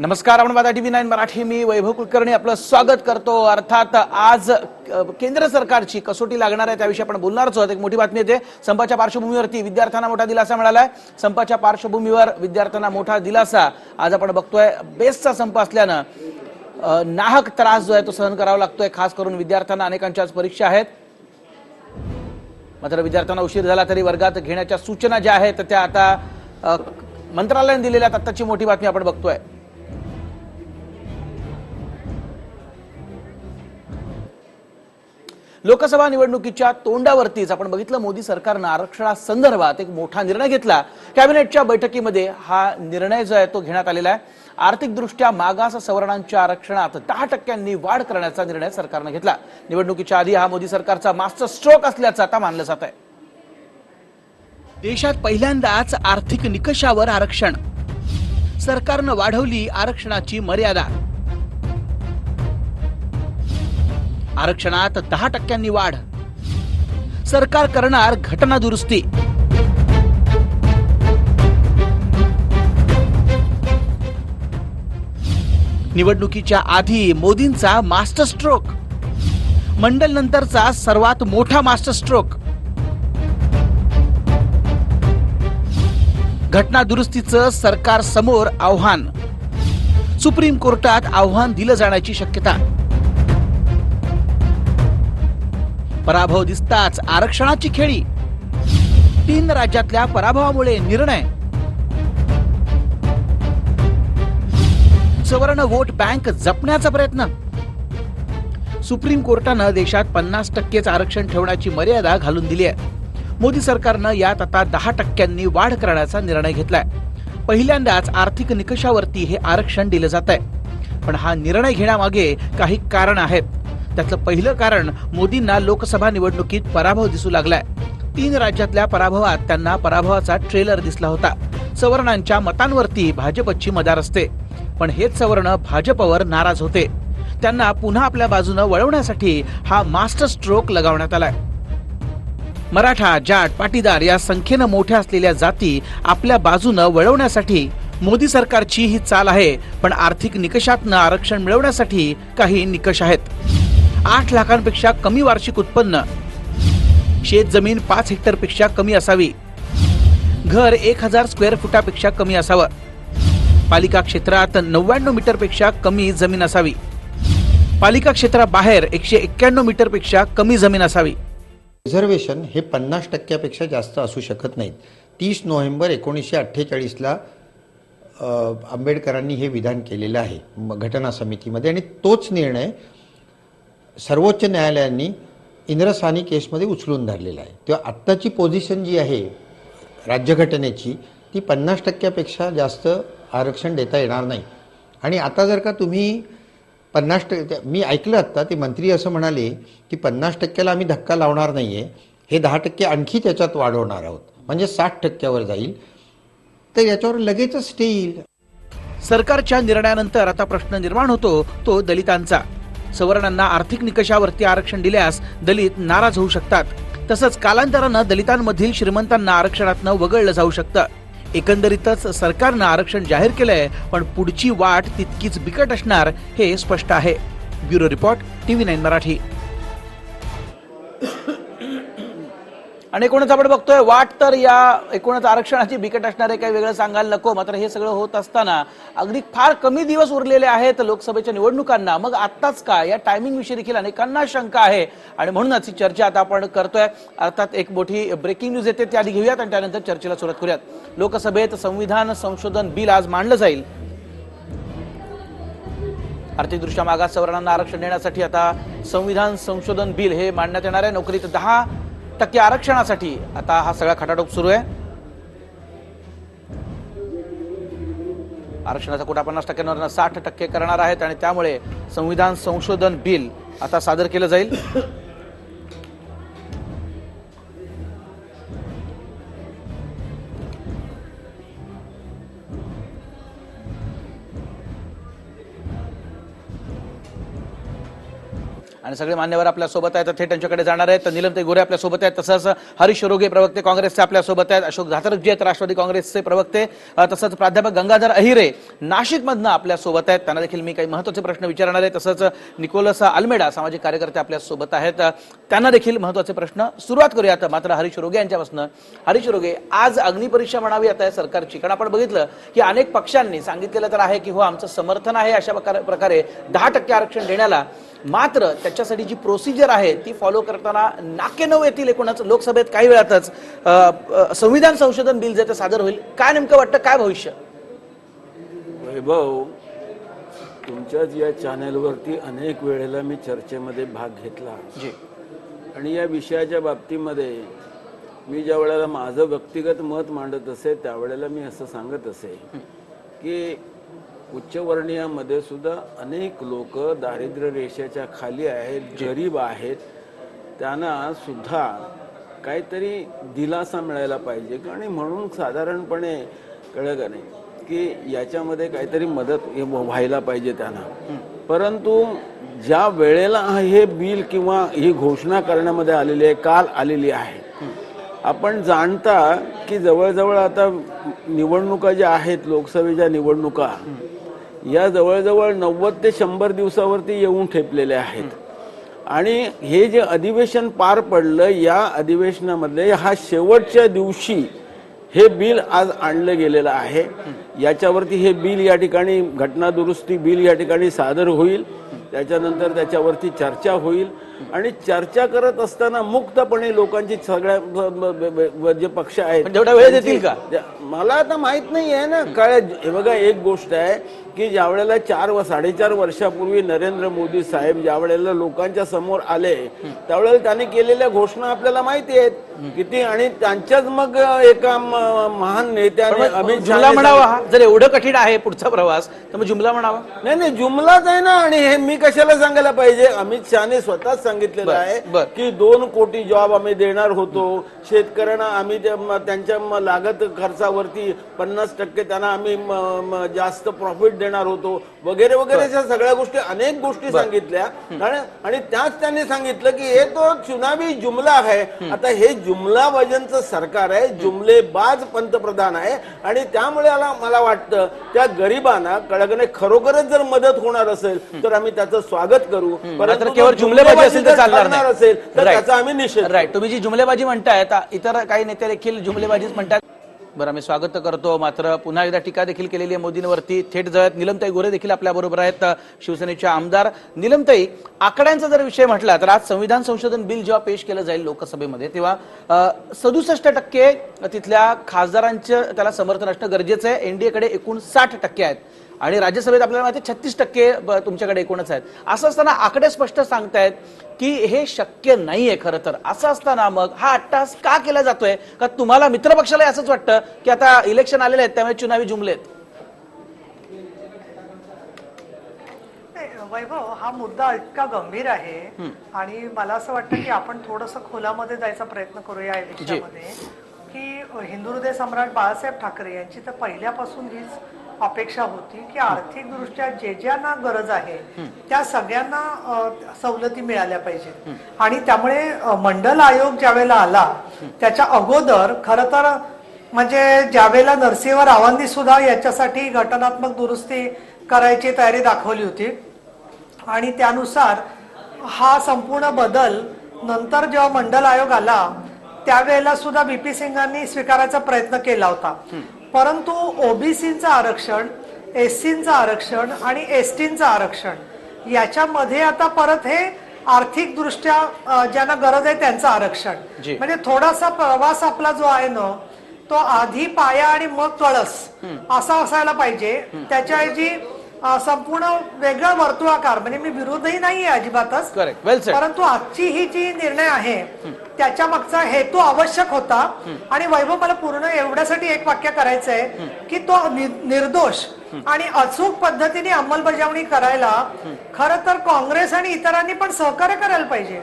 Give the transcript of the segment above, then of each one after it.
नमस्कार आपण माझा टीव्ही नाईन मराठी. मी वैभव कुलकर्णी आपलं स्वागत करतो. अर्थात आज केंद्र सरकारची कसोटी लागणार आहे त्याविषयी आपण बोलणारच आहोत. एक मोठी बातमी येते. संपाच्या पार्श्वभूमीवरती विद्यार्थ्यांना मोठा दिलासा मिळाला आहे संपाच्या पार्श्वभूमीवर विद्यार्थ्यांना मोठा दिलासा. आज आपण बघतोय बेस्टचा संप असल्यानं नाहक त्रास जो आहे तो सहन करावा लागतोय. खास करून विद्यार्थ्यांना अनेकांच्या आज परीक्षा आहेत. मात्र विद्यार्थ्यांना उशीर झाला तरी वर्गात घेण्याच्या सूचना ज्या आहेत त्या आता मंत्रालयाने दिलेल्या आहेत. आत्ताची मोठी बातमी आपण बघतोय. लोकसभा निवडणुकीच्या तोंडावरतीच आपण बघितलं मोदी सरकारनं आरक्षणासंदर्भात एक मोठा निर्णय घेतला. कॅबिनेटच्या बैठकीमध्ये हा निर्णय जो आहे तो घेण्यात आलेला आहे. आर्थिकदृष्ट्या मागास सवर्णांच्या आरक्षणात दहा टक्क्यांनी वाढ करण्याचा निर्णय सरकारनं घेतला. निवडणुकीच्या आधी हा मोदी सरकारचा मास्टर स्ट्रोक असल्याचं आता मानलं जात आहे. देशात पहिल्यांदाच आर्थिक निकषावर आरक्षण. सरकारनं वाढवली आरक्षणाची मर्यादा. आरक्षणात दहा टक्क्यांनी वाढ. सरकार करणार घटना दुरुस्ती. निवडणुकीच्या आधी मोदींचा मास्टर स्ट्रोक. मंडल नंतरचा सर्वात मोठा मास्टर स्ट्रोक. घटना दुरुस्तीचं सरकार समोर आव्हान. सुप्रीम कोर्टात आव्हान दिलं जाण्याची शक्यता. पराभव दिसताच आरक्षणाची खेळी. तीन राज्यातल्या पराभवामुळे निर्णय. सवर्ण वोट बँक जपण्याचा प्रयत्न. सुप्रीम कोर्टानं देशात पन्नास टक्केच आरक्षण ठेवण्याची मर्यादा घालून दिली आहे. मोदी सरकारनं यात आता दहा टक्क्यांनी वाढ करण्याचा निर्णय घेतलाय. पहिल्यांदाच आर्थिक निकषावरती हे आरक्षण दिलं जात आहे पण हा निर्णय घेण्यामागे काही कारण आहेत. त्यातलं पहिलं कारण मोदींना लोकसभा निवडणुकीत पराभव दिसू लागलाय. तीन राज्यातल्या पराभवात त्यांना पराभवाचा ट्रेलर दिसला होता. सवर्णांच्या मतांवरती भाजपची मदार असते. पण हेच सवर्ण भाजपवर नाराज होते. त्यांना पुन्हा आपल्या बाजूनं वळवण्यासाठी हा मास्टर स्ट्रोक लगावण्यात आलाय. मराठा जाट पाटीदार या संख्येनं मोठ्या असलेल्या जाती आपल्या बाजूनं वळवण्यासाठी मोदी सरकारची ही चाल आहे. पण आर्थिक निकषातनं आरक्षण मिळवण्यासाठी काही निकष आहेत. आठ लाखांपेक्षा कमी वार्षिक उत्पन्न. शेत जमीन पाच हेक्टरपेक्षा कमी असावी. घर एक हजार स्क्वेअर फुटापेक्षा कमी असावं. पालिका क्षेत्रात नव्याण्णव मीटरपेक्षा कमी जमीन असावी. पालिका क्षेत्राबाहेर एकशे एक्क्याण्णव मीटरपेक्षा कमी जमीन असावी. रिझर्वेशन हे पन्नास टक्क्यापेक्षा जास्त असू शकत नाहीत. तीस नोव्हेंबर एकोणीसशे अठ्ठेचाळीसला आंबेडकरांनी हे विधान केलेलं आहे. म- घटना समितीमध्ये. आणि तोच निर्णय सर्वोच्च न्यायालयांनी इंद्रसानी केसमध्ये उचलून धरलेला आहे. तेव्हा आत्ताची पोझिशन जी आहे राज्यघटनेची ती पन्नास टक्क्यापेक्षा जास्त आरक्षण देता येणार नाही. आणि आता जर का तुम्ही पन्नास टक्के मी ऐकलं आत्ता ते मंत्री असं म्हणाले की पन्नास टक्क्याला आम्ही धक्का लावणार नाही आहे हे दहा टक्के आणखी त्याच्यात वाढवणार आहोत. म्हणजे साठ टक्क्यावर जाईल. तर याच्यावर लगेचच स्टे येईल. सरकारच्या निर्णयानंतर आता प्रश्न निर्माण होतो तो दलितांचा. सवर्णांना आर्थिक निकषावरती आरक्षण दिल्यास दलित नाराज होऊ शकतात. तसंच कालांतरानं दलितांमधील श्रीमंतांना आरक्षणातनं वगळलं जाऊ शकतं. एकंदरीतच सरकारनं आरक्षण जाहीर केलंय पण पुढची वाट तितकीच बिकट असणार हे स्पष्ट आहे. Bureau report TV nine Marathi. आणि एकूणच आपण बघतोय वाट तर या एकूणच आरक्षणाची बिकट असणारे काही वेगळं सांगायला नको मात्र हे सगळं होत असताना अगदी फार कमी दिवस उरलेले आहेत लोकसभेच्या निवडणुकांना. मग आत्ताच का या टायमिंग विषयी देखील अनेकांना शंका आहे. आणि म्हणूनच ही चर्चा आता आपण करतोय. अर्थात एक मोठी ब्रेकिंग न्यूज येते ती आधी घेऊयात आणि त्यानंतर चर्चेला सुरुवात करूयात. लोकसभेत संविधान संशोधन बिल आज मांडलं जाईल. आर्थिकदृष्ट्या मागास सवर्णांना आरक्षण देण्यासाठी आता संविधान संशोधन बिल हे मांडण्यात येणार आहे. नोकरीत दहा टक्के आरक्षणासाठी आता हा सगळा खटाटोप सुरू आहे. आरक्षणाचा कोटा पन्नास टक्क्यांवर साठ टक्के करणार आहेत आणि त्यामुळे संविधान संशोधन बिल आता सादर केलं जाईल. सगळे मान्यवर आपल्यासोबत आहेत थेट त्यांच्याकडे जाणार आहेत. निलमते गोरे आपल्यासोबत आहेत. तसंच हरीश रोगे प्रवक्ते काँग्रेसचे आपल्यासोबत आहेत. अशोक झातरक जे आहेत राष्ट्रवादी काँग्रेसचे प्रवक्ते. तसंच प्राध्यापक गंगाधर अहिरे नाशिकमधनं आपल्यासोबत आहेत. त्यांना देखील मी काही महत्त्वाचे प्रश्न विचारणार आहे. तसंच निकोलस आल्मेडा सामाजिक कार्यकर्ते आपल्यासोबत आहेत. त्यांना देखील महत्त्वाचे प्रश्न सुरुवात करूयात. मात्र हरीश रोगे यांच्यापासून. हरीश रोगे आज अग्निपरीक्षा म्हणावी आता या सरकारची. कारण आपण बघितलं की अनेक पक्षांनी सांगितलेलं तर आहे की हो आमचं समर्थन आहे अशा प्रकारे दहा टक्के आरक्षण देण्याला. मात्र त्याच्यासाठी जी प्रोसिजर आहे ती फॉलो करताना नाके नऊ येतील एकूणच. लोकसभेत काही वेळातच संविधान संशोधन बिल जे ते सादर होईल. काय नेमकं वाटतं? काय भविष्य? वैभव तुमच्याच या चॅनलवरती अनेक वेळेला मी चर्चेमध्ये भाग घेतला. जी. आणि या विषयाच्या बाबतीमध्ये मी ज्या वेळेला माझं व्यक्तिगत मत मांडत असे त्यावेळेला मी असं सांगत असे की उच्चवर्णीयामध्ये सुद्धा अनेक लोक दारिद्र्य रेषेच्या खाली आहेत गरीब आहेत. त्यांना सुद्धा काहीतरी दिलासा मिळायला पाहिजे. आणि म्हणून साधारणपणे कळलं का नाही की याच्यामध्ये काहीतरी मदत व्हायला पाहिजे त्यांना. परंतु ज्या वेळेला हे बिल किंवा ही घोषणा करण्यामध्ये आलेली आहे काल आलेली आहे आपण जाणता की जवळजवळ आता निवडणुका ज्या आहेत लोकसभेच्या निवडणुका या जवळजवळ नव्वद ते शंभर दिवसावरती येऊन ठेपलेल्या आहेत. आणि हे जे अधिवेशन पार पडलं या अधिवेशनामध्ये हा शेवटच्या दिवशी हे बिल आज आणलं गेलेलं आहे. याच्यावरती हे बिल या ठिकाणी घटना दुरुस्ती बिल या ठिकाणी सादर होईल. त्याच्यानंतर त्याच्यावरती चर्चा होईल. आणि चर्चा करत असताना मुक्तपणे लोकांची सगळ्या जे पक्ष आहेत तेवढा वेळ देतील का? मला आता माहीत नाही आहे ना. काय हे बघा एक गोष्ट आहे. की ज्या वेळेला चार व साडेचार वर्षापूर्वी नरेंद्र मोदी साहेब ज्या वेळेला लोकांच्या समोर आले त्यावेळेला त्यांनी केलेल्या घोषणा आपल्याला माहिती आहेत. किती आणि त्यांच्याच मग एका महान नेत्याने अमित जुमला म्हणावा जर एवढं कठीण आहे पुढचा प्रवास तर मग जुमला म्हणावा. नाही नाही जुमलाच आहे ना. आणि हे मी कशाला सांगायला पाहिजे? अमित शहाने स्वतःच सांगितलेलं आहे. की दोन कोटी जॉब आम्ही देणार होतो. शेतकऱ्यांना आम्ही त्यांच्या लागत खर्चावरती पन्नास टक्के त्यांना आम्ही जास्त प्रॉफिट देणार होतो. वगैरे वगैरे सगळ्या गोष्टी अनेक गोष्टी सांगितल्या. आणि त्याच त्यांनी सांगितलं की हे तो चुनावी जुमला आहे. आता हे जुमला वजनचं सरकार आहे. जुमलेबाज पंतप्रधान आहे. आणि त्यामुळे मला वाटतं त्या गरिबांना कळगणे खरोखरच जर मदत होणार असेल तर आम्ही त्याचं स्वागत करू. मात्र केवळ जुमलेबाजी असेल तर चालणार असेल तर. त्याचा आम्ही निषेध. राईट तुम्ही जी जुमलेबाजी म्हणताय इतर काही नेते देखील जुमलेबाजीच म्हणतात. बरं आम्ही स्वागत करतो. मात्र पुन्हा एकदा टीका देखील केलेली आहे मोदींवरती. थेट जळत निलमताई गोरे देखील आपल्या बरोबर आहेत. अ, शिवसेनेच्या आमदार निलमताई आकड्यांचा जर विषय म्हटला तर आज संविधान संशोधन बिल जेव्हा पेश केलं जाईल लोकसभेमध्ये तेव्हा सदुसष्ट टक्के तिथल्या खासदारांचं त्याला समर्थन असणं गरजेचं आहे. एनडीएकडे एकूण साठ टक्के आहेत. आणि राज्यसभेत आपल्याला माहिती छत्तीस टक्के तुमच्याकडे एकूणच आहेत. असं असताना आकडे स्पष्ट सांगतायत की हे शक्य नाहीये खरं तर. असं असताना मग हा अट्टास का केला जातोय? का तुम्हाला मित्रपक्षाला असंच वाटतं की आता इलेक्शन आलेले आहेत त्यामुळे चुनावी जुमलेत? वैभव हा मुद्दा इतका गंभीर आहे आणि मला असं वाटतं की आपण थोडस खोलामध्ये जायचा प्रयत्न करूया या विषयामध्ये. की हिंदू हृदय सम्राट बाळासाहेब ठाकरे यांची तर पहिल्यापासून हीच अपेक्षा होती की आर्थिक दृष्ट्या जे ज्यांना गरज आहे त्या सगळ्यांना सवलती मिळाल्या पाहिजेत. आणि त्यामुळे मंडल आयोग ज्या वेळेला आला त्याच्या अगोदर खर तर म्हणजे ज्यावेळेला नरसिंह रावांनी सुद्धा याच्यासाठी घटनात्मक दुरुस्ती करायची तयारी दाखवली होती आणि त्यानुसार हा संपूर्ण बदल नंतर जेव्हा मंडल आयोग आला त्यावेळेला सुद्धा बीपी सिंगांनी स्वीकारायचा प्रयत्न केला होता. परंतु ओबीसीचं आरक्षण एससीचं आरक्षण आणि एसटीचं आरक्षण याच्यामध्ये आता परत हे आर्थिक दृष्ट्या ज्यांना गरज आहे त्यांचं आरक्षण. जी. म्हणजे थोडासा प्रवास आपला जो आहे ना तो आधी पाया आणि मग कळस असा असायला पाहिजे. त्याच्याऐवजी अ, संपूर्ण वेगळा वर्तुळाकार. म्हणजे मी विरोधही नाहीये अजिबातच. करेक्ट वेल सेट परंतु आजची ही जी निर्णय आहे त्याच्या मागचा हेतू आवश्यक होता. आणि वैभव मला पूर्ण एवढ्यासाठी एक वाक्य करायचं आहे की तो निर्दोष आणि अचूक पद्धतीने अंमलबजावणी करायला खर तर काँग्रेस आणि इतरांनी पण सहकार्य करायला पाहिजे.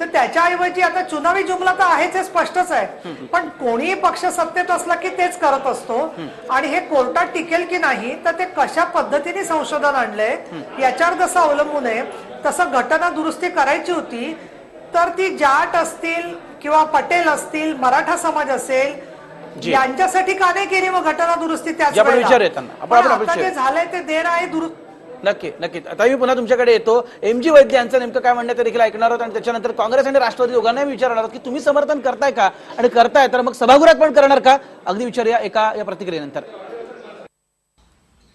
तर त्याच्याऐवजी आता चुनावी जुमला तर आहेच हे स्पष्टच आहे. पण कोणीही पक्ष सत्तेत असला की तेच करत असतो. आणि हे कोर्टात टिकेल की नाही तर ते कशा पद्धतीने संशोधन आणलंय याच्यावर जसं अवलंबून आहे तसं घटना दुरुस्ती करायची होती. तर ती जाट असतील किंवा पटेल असतील मराठा समाज असेल यांच्यासाठी का नाही केली? मग घटना दुरुस्ती त्याच आपण. आपण- आपण. जे झालंय ते देर आहे दुरुस्त नक्की नक्की. आता मी पुन्हा तुमच्याकडे येतो. एम जी वैद्य यांचं नेमकं काय म्हणणं ते देखील ऐकणार आहोत. आणि त्याच्यानंतर काँग्रेस आणि राष्ट्रवादी दोघांनाही विचारणार आहोत की तुम्ही समर्थन करताय का? आणि करताय तर मग सभागृहात पण करणार का? अगदी विचारूया एका या प्रतिक्रियेनंतर.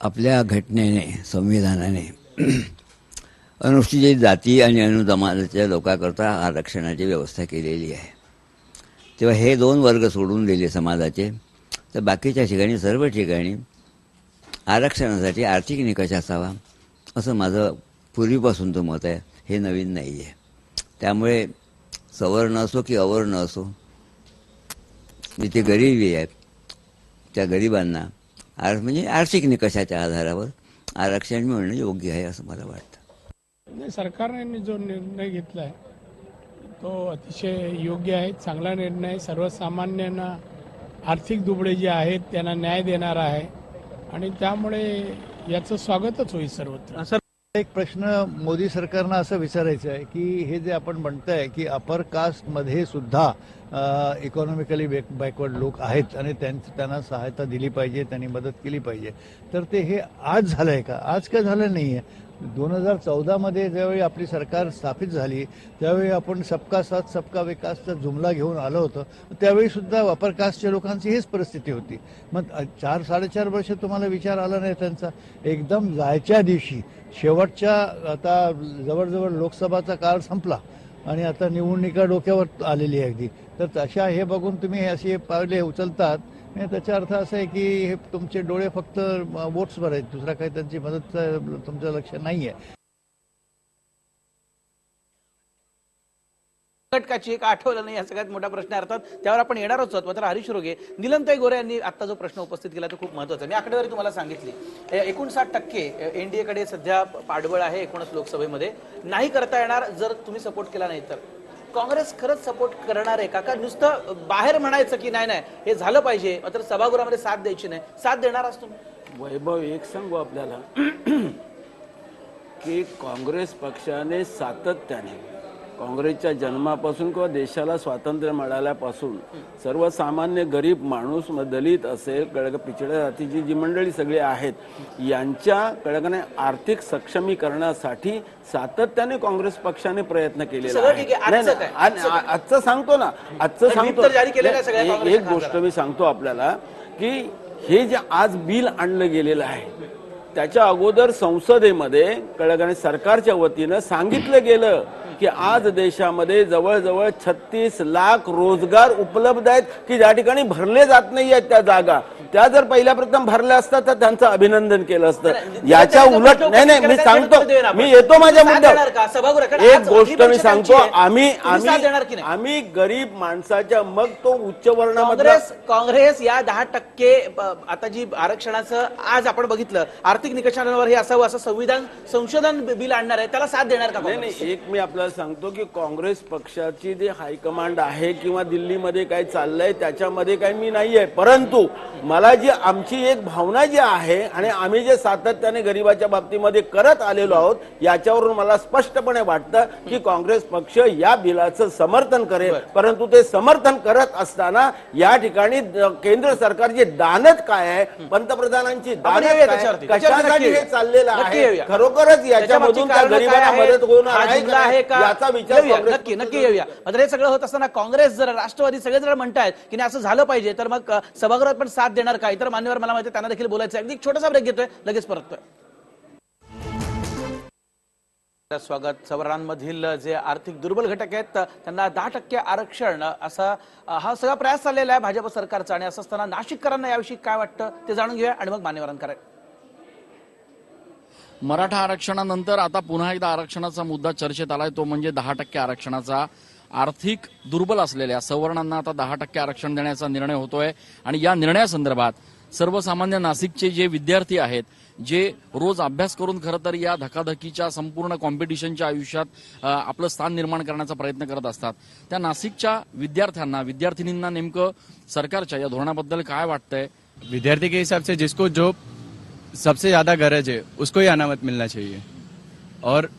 आपल्या घटनेने संविधानाने अनुसूचित जाती आणि अनुजमातीच्या लोकांकरता आरक्षणाची व्यवस्था केलेली आहे. तेव्हा हे दोन वर्ग सोडून दिले समाजाचे. तर बाकीच्या ठिकाणी सर्व ठिकाणी आरक्षणासाठी आर्थिक निकष असावा असं माझं पूर्वीपासूनचं मत आहे. हे नवीन नाही आहे त्यामुळे सवर्ण असो की अवर्ण असो जिथे गरिबी आहे. त्या गरिबांना आर म्हणजे आर्थिक निकषाच्या आधारावर आरक्षण मिळणं योग्य आहे असं मला वाटतं. सरकारने जो निर्णय घेतला आहे तो अतिशय योग्य आहे चांगला निर्णय सर्वसामान्यांना आर्थिक दुबळे जे आहेत त्यांना न्याय देणार आहे. आणि त्यामुळे याचं स्वागतच होईल सर्वत्र. एक प्रश्न मोदी सरकारनं असं विचारायचं आहे की हे जे आपण म्हणताय की अपर कास्टमध्ये सुद्धा इकॉनॉमिकली बॅकवर्ड लोक आहेत आणि त्यांच त्यांना सहायता दिली पाहिजे त्यांनी मदत केली पाहिजे. तर ते हे आज झालं आहे का? आज काय झालं नाही आहे दोन हजार चौदामध्ये ज्यावेळी आपली सरकार स्थापित झाली त्यावेळी आपण सबका साथ सबका विकासचा जुमला घेऊन आलो होतो त्यावेळीसुद्धा अपर कास्टच्या लोकांची हीच परिस्थिती होती. मग चार साडेचार वर्ष तुम्हाला विचार आला नाही त्यांचा? एकदम जायच्या दिवशी शेवटच्या आता जवळजवळ लोकसभाचा काळ संपला आणि आता निवडणुका डोक्यावर आलेली आहे अगदी. तर तशा हे बघून तुम्ही असे पावले उचलतात त्याचा अर्थ असा आहे की हे तुमचे डोळे फक्त वोट्सवर आहेत. दुसरा काही त्यांची मदत तुमचं लक्ष नाही आहे. घटकाची एक आठवलं नाही हा सगळ्यात मोठा प्रश्न अर्थात त्यावर आपण येणारच आहोत. मात्र हरीश रोगे निलंताई गोरे यांनी आता जो प्रश्न उपस्थित केला तो खूप महत्त्वाचा मी आकडेवारी तुम्हाला सांगितली. एकोणसाठ टक्के एनडीएकडे सध्या पाठबळ आहे एकूणच लोकसभेमध्ये. नाही करता येणार जर तुम्ही सपोर्ट केला नाही तर. काँग्रेस खरंच सपोर्ट करणार आहे. का नुसतं बाहेर म्हणायचं की नाही नाही हे झालं पाहिजे. मात्र सभागृहामध्ये साथ द्यायची नाही. साथ देणार असतो वैभव एक सांगू आपल्याला? की काँग्रेस पक्षाने सातत्याने काँग्रेसच्या जन्मापासून किंवा देशाला स्वातंत्र्य मिळाल्यापासून सर्वसामान्य गरीब माणूस मग दलित असेल कळग पिछड्या जातीची जी मंडळी सगळी आहेत यांच्या कळगने आर्थिक सक्षमीकरणासाठी सातत्याने काँग्रेस पक्षाने प्रयत्न. नाही, आजचं सांगतो ना आजचं सांगतो. एक- गोष्ट मी सांगतो आपल्याला की हे जे आज बिल आणलं गेलेलं आहे त्याच्या अगोदर संसदेमध्ये कळगाने सरकारच्या वतीनं सांगितलं गेलं की आज देशामध्ये जवळजवळ छत्तीस लाख रोजगार उपलब्ध आहेत की ज्या ठिकाणी भरले जात नाही आहेत त्या जागा. त्या जर पहिल्या प्रथम भरल्या असतात तर त्यांचं अभिनंदन केलं असतं. याच्या उलट नाही नाही मी सांगतो. मी येतो माझ्या मुद्द्यावर. एक गोष्ट मी सांगतो. आम्ही आम्ही आम्ही गरीब माणसाच्या मग तो उच्च वर्णामधला काँग्रेस या दहा टक्के आता जी आरक्षणाचं आज आपण बघितलं आर्थिक निकषांवर हे असावं असं संविधान संशोधन बिल आणणार आहे त्याला साथ देणार का? नाही एक मी आपल्याला सांगतो की काँग्रेस पक्षाची जे हायकमांड आहे किंवा दिल्लीमध्ये काय चाललंय त्याच्यामध्ये काही मी नाहीये परंतु मला जी आमची एक भावना जी आहे आणि आम्ही जे सातत्याने गरिबाच्या बाबतीमध्ये करत आलेलो आहोत याच्यावरून मला स्पष्टपणे वाटतं की काँग्रेस पक्ष या बिलाचं समर्थन करेल परंतु ते समर्थन करत असताना या ठिकाणी केंद्र सरकारची दानत काय आहे पंतप्रधानांची दानत काय. आहे? कशासाठी हे चाललेलं आहे. खरोखरच याच्यामधून त्या काय गरिबांना? मदत होणार आहे आहे नाही? का याचा विचार येऊया, काँग्रेस नक्की नक्की येऊया. मात्र हे सगळं होत असताना काँग्रेस जर राष्ट्रवादी सगळे जर म्हणतायत की नाही असं झालं पाहिजे तर मग सभागृहात पण साथ देणार का? इतर मान्यवर मला माहिती त्यांना देखील बोलायचं. अगदी एक छोटासा ब्रेक घेतोय लगेच परततोय. स्वागत. सवर्णांमधील जे आर्थिक दुर्बल घटक आहेत त्यांना दहा टक्के आरक्षण असा हा सगळा प्रयास चाललेला आहे भाजप सरकारचा. आणि असं असताना नाशिककरांना याविषयी काय वाटतं ते जाणून घेऊया आणि मग मान्यवरांकडे. मराठा आरक्षणानंतर आता पुन्हा एकदा आरक्षणाचा मुद्दा चर्चेत आलाय. तो म्हणजे दहा टक्के आरक्षणाचा आर्थिक दुर्बल असलेल्या सवर्णांना आता दहा टक्के आरक्षण देण्याचा निर्णय होतोय. आणि या निर्णयासंदर्भात सर्वसामान्य नाशिकचे जे विद्यार्थी आहेत जे रोज अभ्यास करून खरं तर या धकाधकीच्या संपूर्ण कॉम्पिटिशनच्या आयुष्यात आपलं स्थान निर्माण करण्याचा प्रयत्न करत असतात. त्या नाशिकच्या विद्यार्थ्यांना विद्यार्थिनींना नेमकं सरकारच्या या धोरणाबद्दल काय वाटतंय? विद्यार्थी के हिसाब से जिसको जो सबसे ज्यादा गरज है उसको ही अनामत मिलना चाहिए। और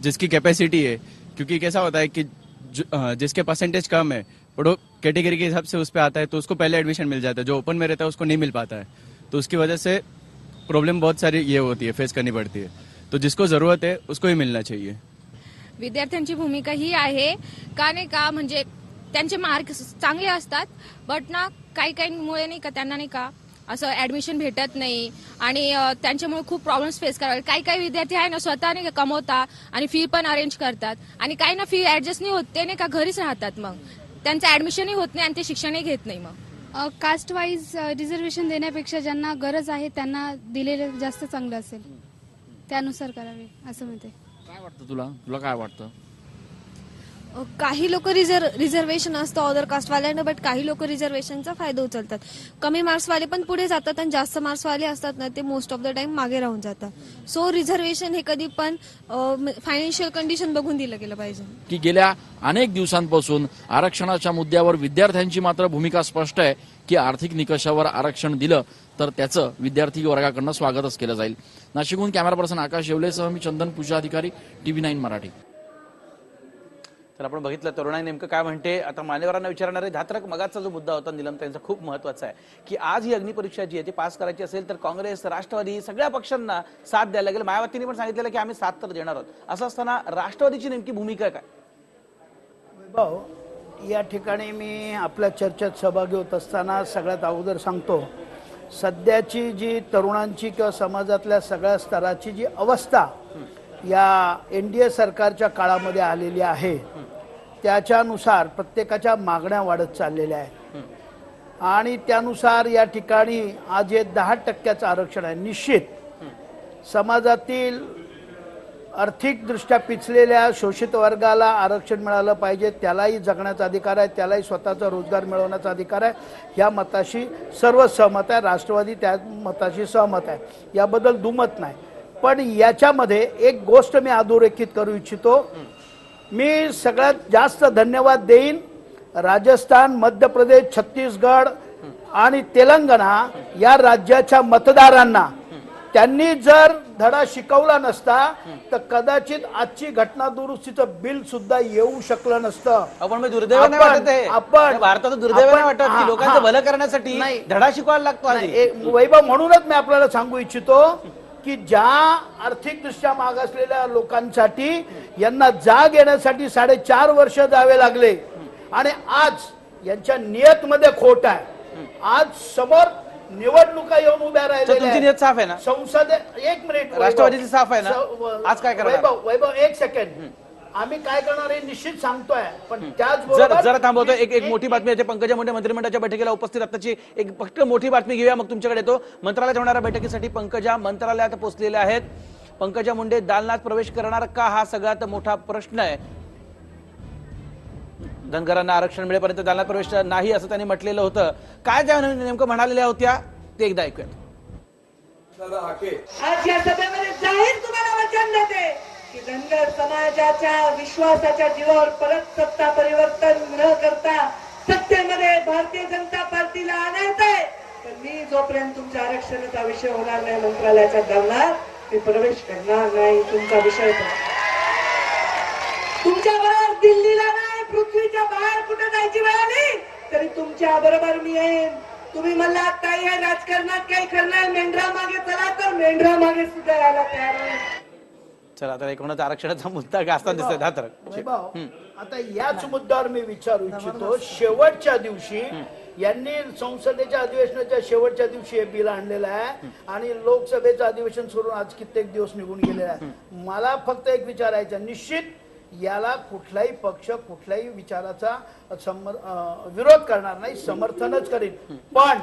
जिसकी कैपेसिटी है क्योंकि कैसा होता है कि जो, जिसके परसेंटेज कम है और वो कैटेगरी के हिसाब से उस पर आता है तो उसको पहले एडमिशन मिल जाता है। जो ओपन में रहता है उसको नहीं मिल पाता है। तो उसकी वजह से प्रॉब्लम बहुत सारी ये होती है फेस करनी पड़ती है। तो जिसको जरूरत है उसको ही मिलना चाहिए। विद्यार्थ्यांची भूमिका ही आहे का नाही का म्हणजे त्यांचे मार्क चांगले असतात बट ना काही काहींमुळे नाही का त्यांना नाही का असं ऍडमिशन भेटत नाही. आणि त्यांच्यामुळे खूप प्रॉब्लेम्स फेस करावे. काही काही विद्यार्थी आहे ना स्वतः नाही का कमवता आणि फी पण अरेंज करतात. आणि काही ना फी ऍडजस्ट नाही होत ते नाही का घरीच राहतात मग. त्यांचं ऍडमिशनही होत नाही आणि ते शिक्षणही घेत नाही मग. कास्ट वाईज रिझर्वेशन देण्यापेक्षा ज्यांना गरज आहे त्यांना दिलेलं जास्त चांगलं असेल. त्यानुसार करावे असं म्हणते. काय वाटतं तुला? तुला काय वाटतं? काही लोक रिझर्व रिझर्वेशन असतं अदर कास्टवाल्यांना बट काही लोक रिझर्वेशनचा फायदा उचलतात. कमी मार्क्सवाले पण पुढे जातात आणि जास्त मार्क्सवाले असतात ना ते मोस्ट ऑफ द टाइम मागे राहून जातात. सो रिझर्वेशन हे कधी पण फायनान्शियल कंडिशन बघून दिलं गेलं पाहिजे. की गेल्या अनेक दिवसांपासून आरक्षणाच्या मुद्द्यावर विद्यार्थ्यांची मात्र भूमिका स्पष्ट आहे की आर्थिक निकषावर आरक्षण दिलं तर त्याचं विद्यार्थी वर्गाकडनं स्वागतच केलं जाईल. नाशिकहून कॅमेरा पर्सन आकाश येवलेसह मी चंदन पूजा अधिकारी टीव्ही नाईन मराठी. तर आपण बघितलं तरुणाई नेमकं काय म्हणते? आता मान्यवरांना विचारणार धात्रक मगाचा जो मुद्दा होता निलम त्यांचा खूप महत्त्वाचा आहे की आज ही अग्निपरीक्षा जी आहे ती पास करायची असेल तर काँग्रेस राष्ट्रवादी सगळ्या पक्षांना साथ द्यायला लागेल. मायावतीने पण सांगितलेलं की आम्ही साथ तर देणार आहोत. असं असताना राष्ट्रवादीची नेमकी भूमिका काय? भाऊ या ठिकाणी मी आपल्या चर्चेत सहभागी होत असताना सगळ्यात अगोदर सांगतो सध्याची जी तरुणांची किंवा समाजातल्या सगळ्या स्तराची जी अवस्था या एन डी ए सरकारच्या काळामध्ये आलेली आहे त्याच्यानुसार प्रत्येकाच्या मागण्या वाढत चाललेल्या आहेत. आणि त्यानुसार या ठिकाणी आज हे दहा टक्क्याचं आरक्षण आहे. निश्चित. समाजातील आर्थिकदृष्ट्या पिचलेल्या शोषित वर्गाला आरक्षण मिळालं पाहिजे त्यालाही जगण्याचा अधिकार आहे त्यालाही स्वतःचा रोजगार मिळवण्याचा अधिकार आहे. या मताशी सर्व सहमत आहे. राष्ट्रवादी त्या मताशी सहमत आहे. याबद्दल दुमत नाही. पण याच्यामध्ये एक गोष्ट मी अधोरेखित करू इच्छितो. मी सगळ्यात जास्त धन्यवाद देईन राजस्थान मध्य प्रदेश छत्तीसगड आणि तेलंगणा या राज्याच्या मतदारांना त्यांनी जर धडा शिकवला नसता तर कदाचित आजची घटना दुरुस्तीचं बिल सुद्धा येऊ शकलं नसतं आपण मग दुर्दैव नाही आपण- वाटत आहे आपण- भारताचं दुर्दैव नाही आपण- वाटत की लोकांचं. भलं करण्यासाठी नाही. धडा शिकवायला लागतो वैभव म्हणूनच मी आपल्याला सांगू इच्छितो की ज्या आर्थिकदृष्ट्या मागासलेल्या लोकांसाठी यांना जाग येण्यासाठी साडेचार वर्ष जावे लागले आणि आज यांच्या नियतमध्ये खोट आहे आज समोर निवडणुका येऊन उभ्या राहिलेल्या. नियत साफ आहे ना संसद एक मिनिट. राष्ट्रवादीची साफ आहे ना? आज काय करणार? वैभव वैभव एक सेकंड आम्ही काय करणार हे निश्चित सांगतोय पण जर त्याचबरोबर जरा थांबवतो एक एक मोठी बातमी येते पंकजा मुंडे मंत्रिमंडळाच्या बैठकीला उपस्थित आताची एक फक्त मोठी बातमी घेऊया मग तुमच्याकडे येतो. मंत्रालयात होणाऱ्या बैठकीसाठी पंकजा मंत्रालयात पोहोचलेल्या आहेत. पंकजा मुंडे दालनात प्रवेश करणार का? हा सगळ्यात मोठा प्रश्न आहे. धनगरांना आरक्षण मिळेपर्यंत दालनात प्रवेश नाही असं त्यांनी म्हटलेलं होतं. काय त्या नेमकं म्हणालेल्या होत्या? ते एकदा ऐकूयात. आज या सभेमध्ये जाहीर तुम्हाला वचन देते. की धनगर समाजाच्या विश्वासाच्या जीवावर परत सत्ता परिवर्तन न करता सत्तेमध्ये भारतीय जनता पार्टीला आणायचं आहे. तर मी जोपर्यंत तुमच्या आरक्षणाचा विषय होणार नाही मंत्रालयाच्या दालनात मी प्रवेश करणार नाही तुमचा विषय तुमच्या बरोबर दिल्लीला नाही पृथ्वीच्या बाहेर कुठे जायची वेळ आली? तरी तुमच्या बरोबर मी येईन. तुम्ही मला काही राजकारणात काही करणार मेंढरा मागे चला तर मेंढरा मागे सुद्धा यायला तयार आहे चला तर एकूणच आरक्षणाचा मुद्दा गाजता दिसतोय धातर वैभव, आता याच मुद्द्यावर मी विचारू इच्छितो. शेवटच्या दिवशी यांनी संसदेच्या अधिवेशनाच्या शेवटच्या दिवशी हे बिल आणलेलं आहे आणि लोकसभेचं अधिवेशन सोडून आज कित्येक दिवस निघून गेलेले आहे. मला फक्त एक विचारायचं निश्चित याला कुठलाही पक्ष कुठल्याही विचाराचा विरोध करणार नाही समर्थनच करेल पण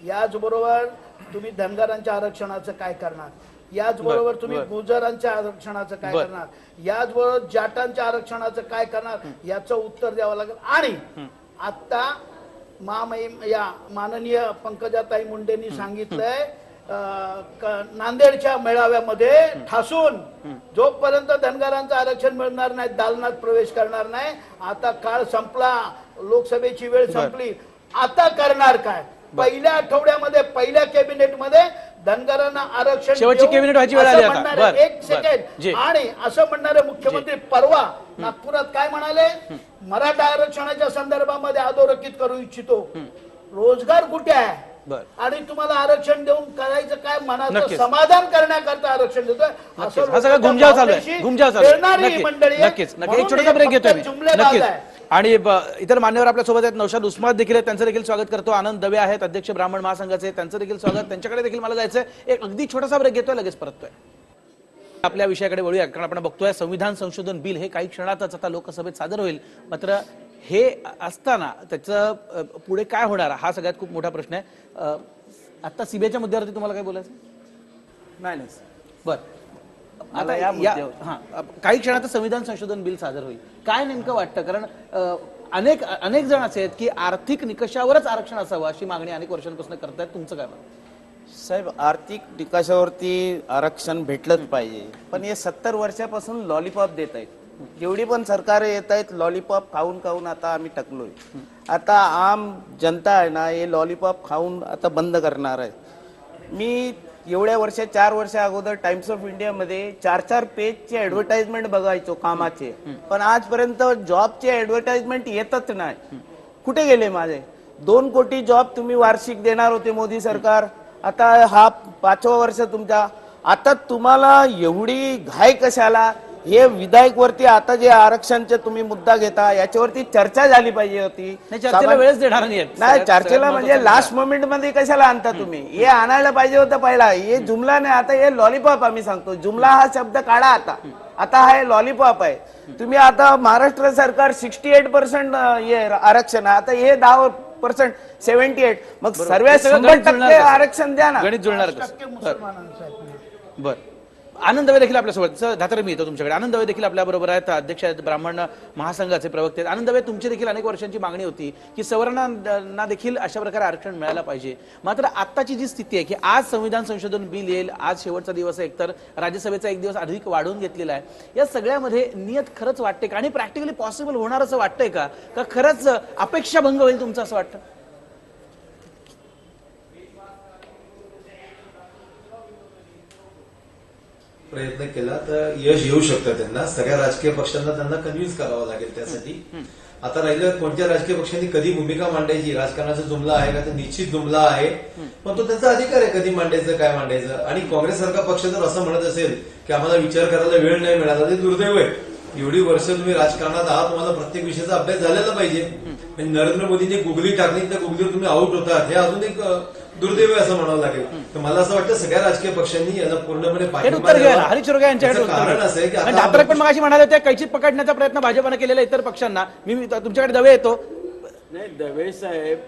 याचबरोबर तुम्ही धनगरांच्या आरक्षणाचं काय करणार? याचबरोबर बर, तुम्ही. गुजरांच्या आरक्षणाचं काय. करणार? याचबरोबर जाटांच्या आरक्षणाचं काय करणार? याचं उत्तर द्यावं लागेल. आणि आता महामहिम या माननीय पंकजाताई मुंडेंनी सांगितलंय नांदेडच्या मेळाव्यामध्ये ठासून जोपर्यंत धनगरांचं आरक्षण मिळणार नाही दालनात प्रवेश करणार नाही आता काळ संपला लोकसभेची वेळ संपली आता करणार काय? पहिल्या आठवड्यामध्ये पहिल्या कॅबिनेटमध्ये धनगरांना आरक्षण शेवटची कॅबिनेट व्हायची वेळ असं आली आता. म्हणणारे बरं, एक बरं. सेकंड जी. आणि असं म्हणणारे मुख्यमंत्री परवा नागपुरात काय म्हणाले? मराठा आरक्षणाच्या संदर्भामध्ये अधोरेखित करू इच्छितो. रोजगार कुठे आहे? बर. आणि तुम्हाला आरक्षण देऊन करायचं काय? मनाचं नक्कीच. समाधान करण्याकरता आरक्षण देतोय? नक्कीच. हा सगळा घुमजाव चालू आहे. घुमजाव चालू आहे. नक्कीच. नक्कीच नक्कीच. नक्कीच एक छोटासा ब्रेक घेतोय मी. नक्कीच. आणि इतर मान्यवर आपल्यासोबत आहेत. नौशाद उस्माद देखील आहेत. त्यांचं देखील स्वागत करतो. आनंद दवे आहेत. अध्यक्ष ब्राह्मण महासंघाचे त्यांचं देखील स्वागत. त्यांच्याकडे देखील मला जायचंय. एक अगदी छोटासा ब्रेक घेतोय. लगेच परततोय. आपल्या विषयाकडे वळूया. कारण आपण बघतोय संविधान संशोधन बिल हे काही क्षणातच आता लोकसभेत सादर होईल. मात्र हे असताना त्याचं पुढे काय होणार? हा सगळ्यात खूप मोठा प्रश्न आहे. आता सीबीआयच्या मुद्द्यावरती तुम्हाला काय बोलायचं? नाही नाही बर. मला आता या या मुद्द्यावर- हा. काही क्षणात संविधान संशोधन बिल सादर होईल. काय नेमकं वाटतं? कारण अ, अनेक अनेक जण असे आहेत की आर्थिक निकषावरच आरक्षण असावं अशी मागणी अनेक वर्षांपासून करतायत. तुमचं काय म्हणणं साहेब आर्थिक निकषावरती आरक्षण भेटलंच पाहिजे. पण हे सत्तर वर्षापासून लॉलीपॉप देत आहेत. जेवढी पण सरकार येत आहेत लॉलीपॉप खाऊन खाऊन आता आम्ही टकलोय. आता आम जनता आहे ना हे लॉलीपॉप खाऊन आता बंद करणार आहे. मी एवढ्या वर्ष चार वर्ष अगोदर टाइम्स ऑफ इंडियामध्ये चार चार पेजचे ऍडव्हर्टाइजमेंट बघायचो कामाचे. पण आजपर्यंत जॉबचे ऍडव्हर्टाइजमेंट येतच नाही. कुठे गेले माझे? दोन कोटी जॉब तुम्ही वार्षिक देणार होते मोदी सरकार. आता हा पाचवा वर्ष तुमचा. आता तुम्हाला एवढी घाय कशाला? हे विधायक वरती आता जे आरक्षणचे तुम्ही मुद्दा घेता याच्यावरती चर्चा झाली पाहिजे होती. नाही, चर्चेला वेळच देणार. नाही चर्चेला म्हणजे लास्ट मोमेंटमध्ये कशाला आणता तुम्ही? हे आणायला पाहिजे होतं पहिला. हे जुमला नाही आता हे लॉलीपॉप आम्ही सांगतो. जुमला हा शब्द काढा आता. आता हा लॉलीपॉप आहे. तुम्ही आता महाराष्ट्र सरकार सिक्स्टी एट पर्सेंट हे आरक्षण आहे. आता हे दहा पर्सेंट सेव्हन्टी एट मग सर्व हे सगळं शंभर गणित जुळणार टक्के कसं? आरक्षण द्या ना. गणित जुळणार टक्के कसं मुसलमानांचं आहे बर. आनंद देखील आपल्यासोबत. सर धातर मी येतो तुमच्याकडे. आनंद देखील आपल्या बरोबर आहेत. अध्यक्ष आहेत ब्राह्मण महासंघाचे प्रवक्ते आहेत. आनंदवे तुमची देखील अनेक वर्षांची मागणी होती की सवर्णांना देखील अशा प्रकारे आरक्षण मिळायला पाहिजे. मात्र आत्ताची जी स्थिती आहे की आज संविधान संशोधन बिल येईल आज शेवटचा दिवस आहे एकतर राज्यसभेचा एक दिवस अधिक वाढवून घेतलेला आहे. या सगळ्यामध्ये नियत खरंच वाटते का? आणि प्रॅक्टिकली पॉसिबल होणार असं वाटतंय का? का खरंच अपेक्षा भंग होईल तुमचं असं वाटतं? प्रयत्न केला तर यश येऊ शकतं त्यांना. सगळ्या राजकीय पक्षांना त्यांना कन्व्हिन्स करावं लागेल त्यासाठी. आता राहिलं कोणत्या राजकीय पक्षांनी कधी भूमिका मांडायची? राजकारणाचा जुमला आहे का? तर निश्चित जुमला आहे. पण तो त्यांचा अधिकार आहे कधी मांडायचं काय मांडायचं. आणि काँग्रेस सारखा पक्ष जर असं म्हणत असेल की आम्हाला विचार करायला वेळ नाही मिळाला ते दुर्दैव आहे. एवढी वर्ष तुम्ही राजकारणात आहात तुम्हाला प्रत्येक विषयाचा अभ्यास झालेला पाहिजे. आणि नरेंद्र मोदींनी गुगली टाकली त्या गुगलीवर तुम्ही आउट होतात. हे अजून एक दुर्दैव असं म्हणावं लागेल. तर मला असं वाटतं सगळ्या राजकीय पक्षांनी याला पूर्णपणे हे पाठिंबा उत्तर द्यावा. यांच्याकडे याचं कारण असं आहे की आणि आता धात्रक पण मगाशी म्हणाले होते कैचित पकडण्याचा प्रयत्न भाजपनं केलेला इतर पक्षांना. मी मी तुमच्याकडे दवे येतो. नाही दवे साहेब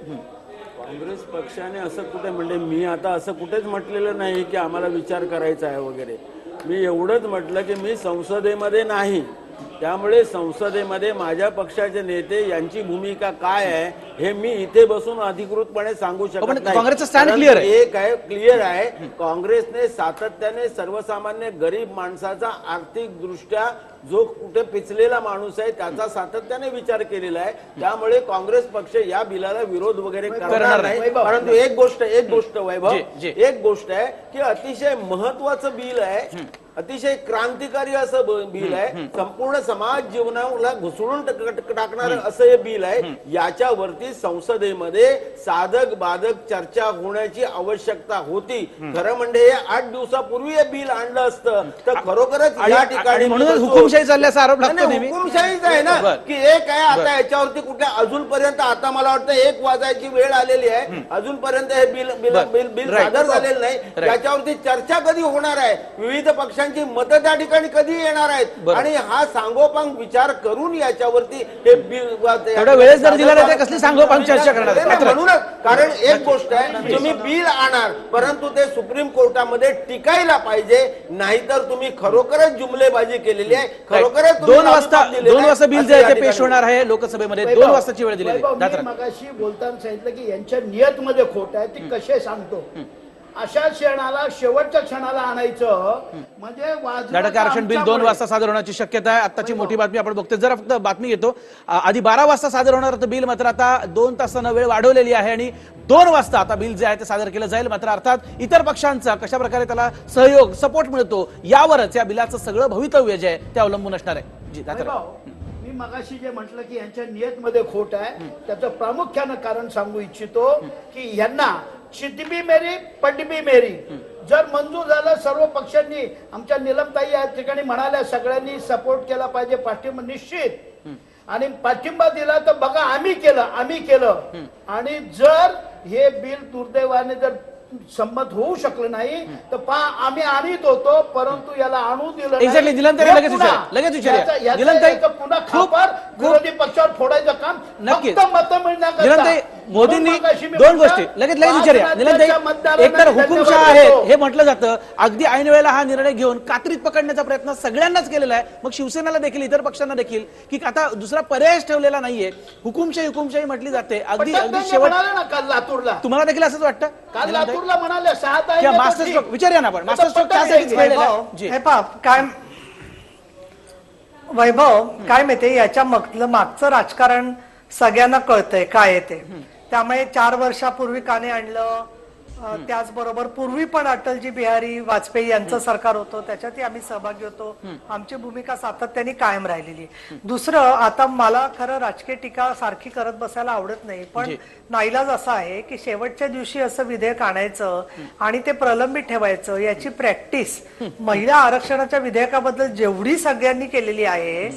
काँग्रेस पक्षाने असं कुठे म्हणजे मी आता असं कुठेच म्हटलेलं नाही की आम्हाला विचार करायचा आहे वगैरे. मी एवढंच म्हटलं की मी संसदेमध्ये नाही. त्यामुळे संसदेमध्ये माझ्या पक्षाचे नेते यांची भूमिका काय आहे हे मी इथे बसून अधिकृतपणे सांगू पण शकत नाही. काँग्रेसचं आहे. एक आहे क्लिअर आहे काँग्रेसने सातत्याने सर्वसामान्य गरीब माणसाचा आर्थिक दृष्ट्या जो कुठे पिचलेला माणूस आहे त्याचा सातत्याने विचार केलेला आहे. त्यामुळे काँग्रेस पक्ष या बिलाला विरोध वगैरे करणार नाही. परंतु एक गोष्ट एक गोष्ट वैभव. एक गोष्ट आहे की अतिशय महत्वाचं बिल आहे अतिशय क्रांतिकारी असं बिल आहे. संपूर्ण समाज जीवनाला घुसळून टाकणार असं हे बिल आहे. याच्यावरती संसदेमध्ये साधक बाधक चर्चा होण्याची आवश्यकता होती. खरं म्हणजे हे आठ दिवसापूर्वी हे बिल आणलं असतं. तर खरोखरच या ठिकाणी हुकुमशाही चालली असा आरोप. हुकुमशाहीच आहे ना. की एक आहे आता याच्यावरती कुठल्या अजूनपर्यंत आता मला वाटतं एक वाजायची वेळ आलेली आहे. अजूनपर्यंत हे बिल बिल. बिल. सादर झालेलं नाही. त्याच्यावरती चर्चा कधी होणार आहे? विविध पक्षांची मतं त्या ठिकाणी कधी येणार आहेत बरं. आणि हा सांगोपांग विचार करून याच्यावरती हे बिल वेळच जर दिला नाही तर कसली सांगोपांग चर्चा करणार? नाही, नाही, म्हणूनच कारण एक गोष्ट आहे तुम्ही बिल आणणार परंतु ते सुप्रीम कोर्टामध्ये टिकायला पाहिजे नाहीतर तुम्ही खरोखरच जुमलेबाजी केलेली आहे खरोखरच तुम्ही दोन वाजता दिलेलं दोन आहे, वाजता बिल असं जे आहे या ते पेश ठिकाणी. होणार आहे लोकसभेमध्ये वैभव, दोन वाजताची वेळ दिलेली वैभव, आहे मी. मगाशी बोलताना सांगितलं की यांच्या नियतमध्ये खोट आहे ती कसे सांगतो अशा क्षणाला शेवटच्या क्षणाला आणायचं. म्हणजे आरक्षण बिल दोन. वाजता सादर होण्याची शक्यता आहे. आताची मोठी बातमी आपण बघतोय. जरा फक्त बातमी घेतो. आधी बारा वाजता सादर होणार होतं बिल मात्र आता दोन तासानं वेळ वाढवलेली आहे आणि दोन वाजता आता बिल जे आहे ते सादर केलं जाईल. मात्र अर्थात इतर पक्षांचा कशा प्रकारे त्याला सहयोग सपोर्ट मिळतो यावरच या बिलाचं सगळं भवितव्य जे आहे ते अवलंबून असणार आहे. जी मी मगाशी जे म्हटलं की यांच्या नियतमध्ये खोट आहे. त्याचं प्रामुख्यानं कारण सांगू इच्छितो की यांना चितबी मेरी पडबी मेरी. जर मंजूर झालं सर्व पक्षांनी आमच्या निलमताई या ठिकाणी म्हणाल्या सगळ्यांनी सपोर्ट केला पाहिजे पाठिंबा निश्चित. आणि पाठिंबा दिला तर बघा आम्ही केलं आम्ही केलं. आणि जर हे बिल दुर्दैवाने जर संमत होऊ शकलं नाही तर पहा आम्ही आणीत होतो परंतु याला आणू दिलं निलमताई हे लगेच विचारा, लगेच विचारा. पुन्हा खापर विरोधी पक्षावर फोडायचं काम. फक्त मतं. निलमताई मोदींनी दोन गोष्टी लगेच लगेच विचारूया एकतर हुकुमशाह देतो. हे म्हटलं जातं. अगदी ऐन वेळेला हा निर्णय घेऊन कात्रीत पकडण्याचा प्रयत्न सगळ्यांनाच केलेला आहे. मग शिवसेनेला देखील इतर पक्षांना देखील की आता दुसरा पर्यायच ठेवलेला नाहीये. हुकुमशाही हुकुमशाही म्हटली जाते. अगदी अगदी शेवट तुम्हाला देखील असंच वाटतं? लातूरला म्हणाले किंवा मास्टर. स्ट्रोक विचारूया ना आपण मास्टर स्ट्रोक त्यासाठीच आहे. वैभव, जी. हे पहा काय वैभव काय माहितीये याच्या मगलं मागचं राजकारण सगळ्यांना कळतंय काय आहे ते त्यामुळे चार वर्षापूर्वी काने आणलं त्याचबरोबर पूर्वी पण अटलजी बिहारी वाजपेयी यांचं सरकार होतं त्याच्यातही आम्ही सहभागी होतो. आमची भूमिका सातत्याने कायम राहिलेली. दुसरं आता मला खरं राजकीय टीका सारखी करत बसायला आवडत नाही पण. नाईलाज असा आहे की शेवटच्या दिवशी असं विधेयक आणायचं आणि ते प्रलंबित ठेवायचं याची प्रॅक्टिस महिला आरक्षणाच्या विधेयकाबद्दल जेवढी सगळ्यांनी केलेली आहे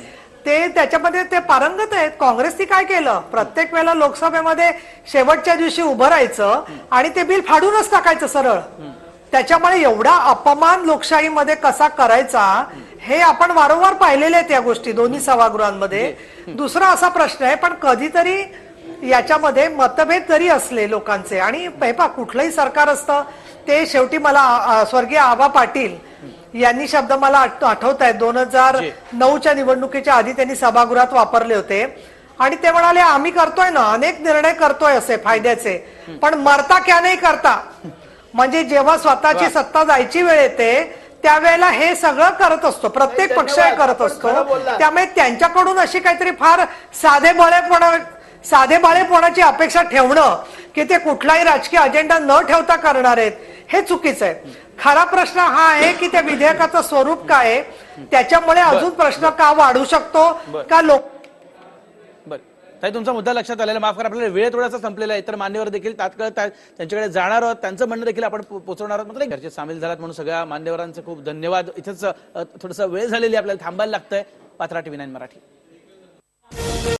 ते त्याच्यामध्ये ते पारंगत आहेत. काँग्रेसनी काय केलं? प्रत्येक वेळेला लोकसभेमध्ये शेवटच्या दिवशी उभं राहायचं आणि ते बिल फाडूनच टाकायचं सरळ. त्याच्यामुळे एवढा अपमान लोकशाहीमध्ये कसा करायचा हे आपण वारंवार पाहिलेले आहेत या गोष्टी दोन्ही सभागृहांमध्ये. दुसरा असा प्रश्न आहे पण कधीतरी याच्यामध्ये मतभेद जरी असले लोकांचे. आणि हे पहा कुठलंही सरकार असतं ते शेवटी मला स्वर्गीय आबा पाटील यांनी शब्द मला आठवत आहेत दोन हजार नऊच्या निवडणुकीच्या आधी त्यांनी सभागृहात वापरले होते. आणि ते म्हणाले आम्ही करतोय ना अनेक निर्णय करतोय असे फायद्याचे. पण मरता क्या नाही करता? म्हणजे जेव्हा स्वतःची सत्ता जायची वेळ येते त्यावेळेला हे सगळं करत असतो. प्रत्येक पक्ष हे. करत असतो. त्यामुळे त्यांच्याकडून अशी काहीतरी फार साधे बळेपणा साधे बाळेपणाची अपेक्षा ठेवणं की ते कुठलाही राजकीय अजेंडा न ठेवता करणार आहेत हे चुकीचं आहे. खरा प्रश्न हा आहे की त्या विधेयकाचं स्वरूप काय आहे? त्याच्यामुळे अजून प्रश्न का वाढू शकतो? का लोक ताई तुमचा मुद्दा लक्षात आलेला माफ करा आपल्याला वेळ थोडासा संपलेला आहे. तर मान्यवर देखील तात्काळ त्या- त्यांच्याकडे जाणार आहोत. त्यांचं म्हणणं देखील आपण पोहोचवणार आहोत. मात्र चर्चेत सामील झालात म्हणून सगळ्या मान्यवरांचं खूप धन्यवाद. इथंच थोडस वेळ झालेली आपल्याला थांबायला लागतंय. Patra TV nine Marathi.